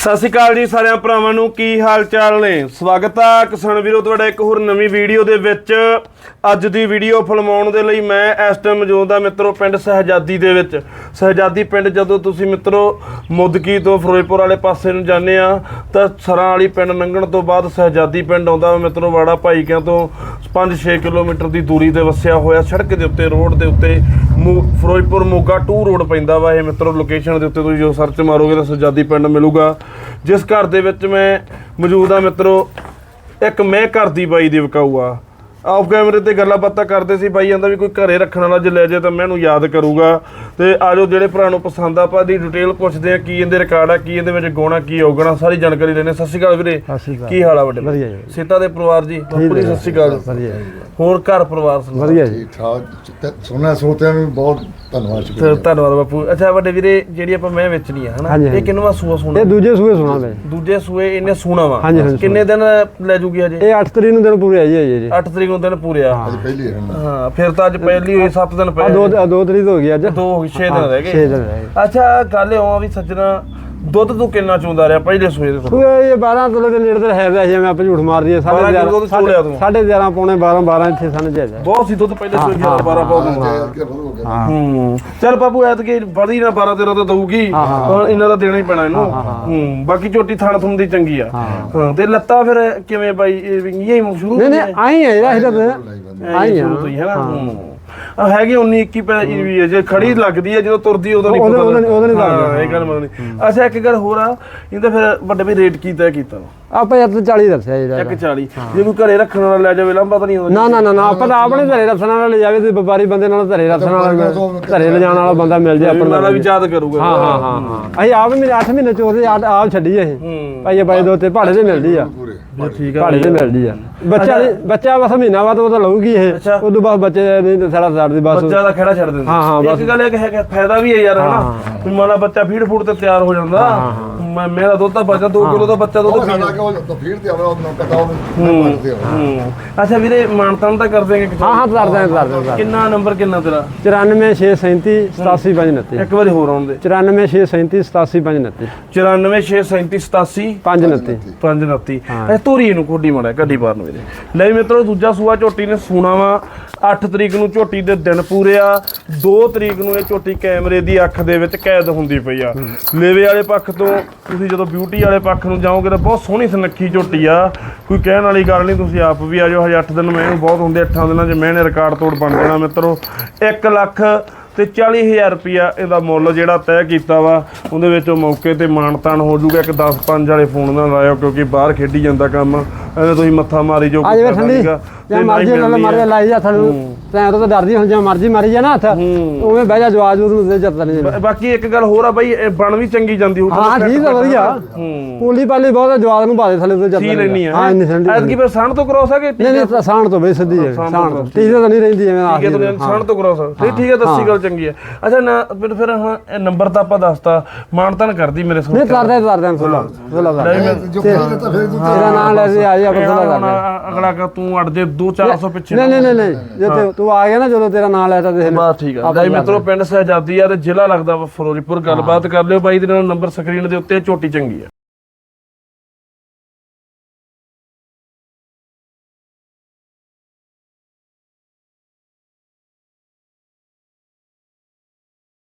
ਸਤਿ ਸ਼੍ਰੀ ਅਕਾਲ ਜੀ ਸਾਰਿਆਂ ਭਰਾਵਾਂ ਨੂੰ, ਕੀ ਹਾਲ ਚਾਲ ਨੇ? ਸਵਾਗਤ ਆ ਕਿਸਾਨ ਵੀਰੋ, ਤੁਹਾਡਾ ਇੱਕ ਹੋਰ ਨਵੀਂ ਵੀਡੀਓ ਦੇ ਵਿੱਚ। ਅੱਜ ਦੀ ਵੀਡੀਓ ਫਿਲਮਾਉਣ ਦੇ ਲਈ ਮੈਂ ਇਸ ਟਾਈਮ ਮੌਜੂਦ ਆ ਮਿੱਤਰੋ, ਪਿੰਡ ਸਹਜਾਦੀ ਦੇ ਵਿੱਚ। ਸਹਜਾਦੀ ਪਿੰਡ ਜਦੋਂ ਤੁਸੀਂ ਮਿੱਤਰੋ, ਮੁੱਦਕੀ ਤੋਂ ਫਿਰੋਜ਼ਪੁਰ ਵਾਲੇ ਪਾਸੇ ਨੂੰ ਜਾਂਦੇ ਆ, ਤਾਂ ਸਰਾਂ ਵਾਲੀ ਪਿੰਡ ਲੰਘਣ ਤੋਂ ਬਾਅਦ ਸਹਜਾਦੀ ਪਿੰਡ ਆਉਂਦਾ ਵਾ ਮਿੱਤਰੋ, ਵਾੜਾ ਭਾਈਕਿਆਂ ਤੋਂ 5-6 ਕਿਲੋਮੀਟਰ ਦੀ ਦੂਰੀ ਤੇ ਵਸਿਆ ਹੋਇਆ, ਸੜਕ ਦੇ ਉੱਤੇ, ਰੋਡ ਦੇ ਉੱਤੇ ਮੋ ਫਿਰੋਜ਼ਪੁਰ ਮੋਗਾ 2 ਰੋਡ ਪੈਂਦਾ ਵਾ ਇਹ ਮਿੱਤਰੋ ਲੋਕੇਸ਼ਨ ਦੇ ਉੱਤੇ ਤੁਸੀਂ ਜੋ ਸਰਚ ਮਾਰੋਗੇ ਤਾਂ ਸਜਾਦੀ ਪਿੰਡ ਮਿਲੂਗਾ। ਜਿਸ ਘਰ ਦੇ ਵਿੱਚ ਮੈਂ ਮੌਜੂਦ ਆ ਮਿੱਤਰੋ, ਇੱਕ ਮੈਂ ਘਰ ਦੀ ਬਾਈ ਦੀ ਵਿਕਾਊ ਆ। ਆਫ ਕੈਮਰੇ ਤੇ ਗੱਲਾਂ ਬਾਤਾਂ ਕਰਦੇ ਸੀ ਬਾਈ ਕਹਿੰਦਾ ਵੀ ਕੋਈ ਘਰੇ ਰੱਖਣ ਵਾਲਾ ਜੇ ਲੈ ਜੇ ਤਾਂ ਮੈਂ ਇਹਨੂੰ ਯਾਦ ਕਰੂਗਾ। ਤੇ ਆਜੋ ਜਿਹੜੇ ਭਰਾ ਨੂੰ ਪਸੰਦ ਆ ਆਪਾਂ ਦੀ ਡਿਟੇਲ ਪੁੱਛਦੇ ਆ ਕੀ ਇਹਦੇ ਰਿਕਾਰਡ ਆ ਕੀ ਇਹਦੇ ਵਿੱਚ ਗੋਣਾ ਕੀ ਔਗਣਾ ਸਾਰੀ ਜਾਣਕਾਰੀ ਲੈਣੇ ਸਤਿ ਸ਼੍ਰੀ ਅਕਾਲ ਵੀਰੇ। ਸਤਿ ਸ਼੍ਰੀ ਅਕਾਲ। ਕੀ ਹਾਲ ਆ ਵੱਡੇ ਵਧੀਆ ਜੀ। ਸੀਤਾ ਦੇ ਪਰਿਵਾਰ ਜੀ ਬਾਪੂ ਜੀ ਸਤਿ ਸ਼੍ਰੀ ਅਕਾਲ। ਵਧੀਆ ਜੀ। ਹੋਰ ਘਰ ਪਰਿਵਾਰ ਸੁਣਾਓ। ਵਧੀਆ ਜੀ। ਠੀਕ ਸੁਣਿਆ ਸੋਤਿਆਂ ਨੂੰ ਬਹੁਤ ਧੰਨਵਾਦ ਤੇ ਸ਼ੁਕਰੀਆ ਧੰਨਵਾਦ ਬਾਪੂ। ਅੱਛਾ ਵੱਡੇ ਵੀਰੇ ਜਿਹੜੀ ਆਪਾਂ ਮੈਂ ਵੇਚਣੀ ਆ ਹਨਾ? ਇਹ। ਕਿੰਨਵਾ ਸੂਆ ਸੋਣਾ? ਇਹ ਦੂਜੇ ਸੂਏ ਸੁਣਾ ਮੈਂ। ਦੂਜੇ ਸੂਏ ਇਹਨੇ ਸੂਣਾ ਵਾ। ਕਿੰਨੇ ਦਿਨ ਲੈ ਜੂਗੀ ਹਜੇ? ਇਹ 8 ਤਰੀਕ ਨੂੰ ਦਿਨ ਪੂਰੇ ਆ ਜੀ ਅਜੇ ਜੀ। 8 ਤਰੀਕ ਨੂੰ ਦਿਨ ਪੂਰੇ ਆ। ਅੱਜ ਪਹਿਲੀ ਹੈ ਫਿਰ ਤਾਂ ਅੱਜ ਪਹਿਲੀ ਹੋਈ 7 ਦਿਨ ਆ ਪਏ ਦੋ ਦੋ ਤਰੀਕ ਹੋ ਗਈ ਅੱਜ। ਦੋ ਹੋ ਗਏ 6 ਦਿਨ ਰਹਿ 6 ਗਏ ਦਿਨ ਰਹਿ ਗਏ। ਅੱਛਾ ਗੱਲ ਇਹ ਆ ਵੀ ਸੱਜਣਾ ਦੁੱਧ ਤੂੰ ਕਿੰਨਾ ਚੋਂਦਾ ਰਿਹਾ? ਪਹਿਲੇ ਸੂਏ ਦੇ ਤੋਂ ਇਹ 12 ਕਿਲੋ ਦੇ ਨੇੜੇ ਤੇ ਹੈ ਵੈਸੇ ਜਿਵੇਂ ਆਪਾਂ ਝੂਠ ਮਾਰ ਦਈਏ 12 ਕਿਲੋ ਦੁੱਧ ਚੋਲਿਆ ਤੂੰ। 11.5 ਪੌਣੇ 12 12 ਇੱਥੇ ਸਾਨੂੰ ਚਾਹੀਦਾ ਬਹੁਤ ਸੀ ਦੁੱਧ ਪਹਿਲੇ ਸੂਏ ਗਿਆ 12 ਪਾਉ ਅੱਜ ਅੱਗੇ ਵਧੋ ਹੋ। ਗਿਆ ਹੂੰ। ਚੱਲ ਬਾਬੂ ਐਤਕੀ ਵਧੀ ਨਾ 12 13 ਤਾਂ ਦਊਗੀ। ਹੁਣ ਇਹਨਾਂ ਦਾ ਦੇਣਾ ਹੀ ਪੈਣਾ ਇਹਨੂੰ। ਹੂੰ ਬਾਕੀ ਝੋਟੀ ਥਣ ਥੁਣ ਦੀ ਚੰਗੀ ਆ। ਹਾਂ। ਤੇ ਲੱਤਾਂ ਫਿਰ ਕਿਵੇਂ ਬਾਈ ਇਹ ਵਿੰਗੀਆਂ ਹੀ ਸ਼ੁਰੂ ਨਹੀਂ ਨਹੀਂ ਆਈ ਹੈ ਜਿਹੜਾ ਇਹਦਾ ਆਈ ਆ। ਸ਼ੁਰੂ ਤੋਂ ਹੀ ਹੈ ਨਾ? ਹੂੰ ਆ ਹੈਗੀ 19 21 ਪੈ ਵੀ ਹੈ ਜੇ ਖੜੀ ਲੱਗਦੀ ਹੈ ਜਦੋਂ ਤੁਰਦੀ ਉਦੋਂ ਨਹੀਂ ਉਦੋਂ- ਪਤਾ ਉਦੋਂ ਨਹੀਂ- ਉਦੋਂ ਨਹੀਂ ਹਾਂ, ਲੱਗਦਾ। ਇਹ ਗੱਲ ਮੰਨਣੀ ਅੱਛਾ ਇੱਕ ਗੱਲ ਹੋਰ ਆ ਇਹਦਾ ਫਿਰ ਵੱਡੇ ਵੀ ਰੇਟ ਕੀ ਤੈਅ ਕੀਤਾ ਵਾ? ਆਪਾਂ ਯਾਰ 40 ਦੱਸਿਆ ਜੀ ਇਹਦਾ। ਇੱਕ 40 ਜੇ ਕੋਈ ਘਰੇ ਰੱਖਣ ਵਾਲਾ ਲੈ ਜਾਵੇ ਲੰਬਾ ਤਾਂ ਨਹੀਂ ਹੁੰਦਾ। ਨਾ ਨਾ ਨਾ ਨਾ ਆਪਾਂ ਤਾਂ ਆਪਣੇ ਘਰੇ ਰੱਖਣ ਵਾਲਾ ਲੈ ਜਾਵੇ ਤੇ ਵਪਾਰੀ ਬੰਦੇ ਨਾਲ ਘਰੇ ਰੱਖਣ ਵਾਲਾ ਘਰੇ ਲਿਜਾਣ ਵਾਲਾ ਬੰਦਾ ਮਿਲ ਜੇ ਆਪਾਂ ਨਾਲਾ ਨੂੰ ਵੀ ਯਾਦ ਕਰੂਗਾ। ਹਾਂ ਹਾਂ ਹਾਂ। ਹਾਂ ਅਸੀਂ ਆਪ ਮਹੀਨੇ 8 ਮਹੀਨੇ ਚੋਦੇ ਆਪ ਛੱਡੀ ਹੂੰ। ਭਾਈ ਬਾਈ ਦੋ ਤੇ ਪਹਾੜੇ ਤੇ ਮਿਲਦੀ ਆ। ਪੂਰੇ। ਠੀਕ ਆ। ਤੇ ਆ। ਬੱਚਾ ਬੱਚਾ ਬਸ ਮਹੀਨਾ ਬਾਅਦ ਉਹ ਤਾਂ ਲਊਗੀ ਇਹ। ਅੱਛਾ। ਉਦੋਂ ਬਾਅਦ ਬੱਚੇ ਨਹੀਂ ਸਾਰਾ ਸਾਰ ਦੀ ਬਸ। ਬੱਚਾ ਦਾ ਖੇੜਾ ਛੱਡ ਦਿੰਦਾ। ਹਾਂ, ਹਾਂ, ਬਸ। ਇੱਕ ਗੱਲ ਇਹ ਹੈ ਕਿ ਫਾਇਦਾ ਵੀ ਹੈ ਯਾਰ ਹਨਾ ਵੀ ਮਾਲਾ ਬੱਚਾ ਫੀਡ ਫੂਡ ਤੇ ਤਿਆਰ ਹੋ ਜਾਂਦਾ। ਮੈਂ ਮੇਰਾ ਦੁੱਧ ਤਾਂ ਬਚਾ 2 ਕਿਲੋ ਦਾ ਬੱਚਾ ਦੁੱਧ ਪੀ ਸਾਡਾ ਕਿ ਉਹ ਤਾਂ ਫੀਰ ਤੇ ਆਵੇ ਉਹ ਨਾ ਪਤਾ ਉਹ ਪੜਦੇ ਹੋ ਹੂੰ। ਅੱਛਾ ਵੀਰੇ ਮਾਨਤਾਨ ਤਾਂ ਕਰ ਦੇਗੇ ਹਾਂ ਹਾਂ ਕਰ ਦਾਂ ਕਰ ਦਾਂ ਕਿੰਨਾ ਨੰਬਰ ਕਿੰਨਾ ਤੇਰਾ? 94 637 87529 ਇੱਕ ਵਾਰੀ ਹੋਰ ਆਉਣ ਦੇ 94 637 87529 94 637 87 529 529 ਇਹ ਧੂਰੀ ਨੂੰ ਕੋਡੀ ਮੜਾ ਗੱਡੀ ਬਾਹਰ ਨੂੰ ਵੀਰੇ। ਲੈ ਮਿੱਤਰੋ ਦੂਜਾ ਸੂਆ ਝੋਟੀ ਨੇ ਸੂਣਾ ਵਾ 8 ਤਰੀਕ ਨੂੰ ਝੋਟੀ ਦੇ ਦਿਨ ਪੂਰੇ ਆ 2 ਤਰੀਕ ਨੂੰ ਇਹ ਝੋਟੀ ਕੈਮਰੇ ਦੀ ਅੱਖ ਦੇ ਵਿੱਚ ਕੈਦ ਹੁੰਦੀ ਪਈ ਆ। ਲੇਵੇ ਵਾਲੇ ਪੱਖ ਤੋਂ ਤੁਸੀਂ ਜਦੋਂ ਬਿਊਟੀ ਵਾਲੇ ਪੱਖ ਨੂੰ ਜਾਓਗੇ ਤਾਂ ਬਹੁਤ ਸੋਹਣੀ ਸੁਨੱਖੀ ਝੋਟੀ ਆ। ਕੋਈ ਕਹਿਣ ਵਾਲੀ ਗੱਲ ਨਹੀਂ ਤੁਸੀਂ ਆਪ ਵੀ ਆ ਜਾਓ। ਹਜੇ 8 ਦਿਨ ਮੈਂ ਬਹੁਤ ਹੁੰਦੇ 8 ਦਿਨਾਂ 'ਚ ਮੈਂ ਨੇ ਰਿਕਾਰਡ ਤੋੜ ਬਣ ਜਾਣਾ ਮਿੱਤਰੋ। 1 ਲੱਖ ਤੇ 40000 ਰੁਪਿਆ ਇਹਦਾ ਮੁੱਲ ਜਿਹੜਾ ਤੈਅ ਕੀਤਾ ਵਾ ਉਹਦੇ ਵਿੱਚ ਉਹ ਮੌਕੇ ਤੇ ਮਾਨਤਾਨ ਹੋ ਜਾਊਗਾ ਇੱਕ 10 5 ਵਾਲੇ ਫੋਨ ਨਾਲ ਲਾਇਓ ਕਿਉਂਕਿ ਬਾਹਰ ਖੇਡੀ ਜਾਂਦਾ ਕੰਮ। ਐਵੇਂ ਤੁਸੀਂ ਮੱਥਾ ਮਾਰੀ ਜੋ ਆ ਜਾਵੇ ਠੰਡੀ। ਜਾਂ ਤੇ ਮਰਜ਼ੀ ਨਹੀਂ ਨਾਲ ਮਾਰੇ। ਲਾਈ ਜਾ ਥਾਨੂੰ ਤੈਂ ਤਾਂ ਡਰਦੀ ਹੁਣ ਜਾਂ ਮਰਜ਼ੀ ਮਾਰੀ ਜਾ ਨਾ ਹੱਥ। ਉਵੇਂ ਬਹਿ ਜਾ ਜਵਾਜ ਉਹਨੂੰ ਦੇ ਜੱਤ ਨਹੀਂ ਬਾਕੀ ਇੱਕ ਗੱਲ ਹੋਰ ਆ ਬਾਈ ਇਹ ਬਣ ਵੀ ਚੰਗੀ ਜਾਂਦੀ ਹੋਊ ਹਾਂ ਠੀਕ ਆ ਵਧੀਆ। ਪੂਲੀ ਪਾਲੀ ਬਹੁਤ ਜਵਾਜ ਨੂੰ ਬਾਦੇ ਥੱਲੇ ਤੇ ਜੱਤ ਆ। ਹਾਂ ਨਹੀਂ ਸੰਦੀ ਐਤਕੀ ਫਿਰ ਸਾਣ ਤੋਂ ਕਰਾਉ ਸਕੇ ਨਹੀਂ ਨਹੀਂ ਸਾਣ ਤੋਂ ਬਈ ਸਿੱਧੀ ਹੈ ਸਾਣ ਤੋਂ। ਠੀਕ ਤਾਂ ਨਹੀਂ ਰਹਿੰਦੀ ਐਵੇਂ ਠੀਕ ਹੈ ਸਾਣ ਤੋਂ ਕਰਾਉ ਸਕਦੇ ਠੀਕ ਠੀਕ ਹੈ ਦੱਸੀ ਗੱਲ ਚੰਗੀ ਹੈ ਅੱਛਾ ਨਾ ਫਿਰ ਫਿਰ ਹਾਂ ਇਹ ਨੰਬਰ ਤਾਂ ਆਪਾਂ ਦੱਸਤਾ। ਮਾਨਤਾਨ ਕਰਦੀ ਮੇਰੇ ਨਹੀਂ ਸੋਚ ਕਰਦੇ ਕਰਦੇ ਫੁੱਲਾ ਫੁੱਲਾ ਕਰ ਜੋ ਕਰ ਦਿੱਤਾ ਫਿਰ ਤੂੰ ਤੇਰਾ ਨਾਮ ਲੈ ਕੇ ਆ ਜਾ ਆਪਾਂ ਫੁੱਲਾ ਕਰ ਅਗਲਾ ਕਾ ਤੂੰ ਅੜ ਜੇ 2 400 ਪਿੱਛੇ ਨਹੀਂ ਨਹੀਂ ਨਹੀਂ ਨਹੀਂ। ਜੇ ਤੂੰ- ਤੂੰ ਆ ਗਿਆ ਨਾ ਜਦੋਂ ਤੇਰਾ ਨਾਮ ਲੈਤਾ ਤੇ ਬਸ ਠੀਕ ਆ। ਗਾਈ ਮਿੱਤਰੋ ਪਿੰਡ ਸਹਜਾਦੀ ਆ ਤੇ ਜ਼ਿਲ੍ਹਾ ਲੱਗਦਾ ਵਾ ਫਿਰੋਜ਼ਪੁਰ। ਗੱਲਬਾਤ ਕਰ ਲਿਓ ਬਾਈ ਦੇ ਨਾਲ ਨੰਬਰ ਸਕਰੀਨ ਦੇ ਉੱਤੇ ਝੋਟੀ ਚੰਗੀ ਆ।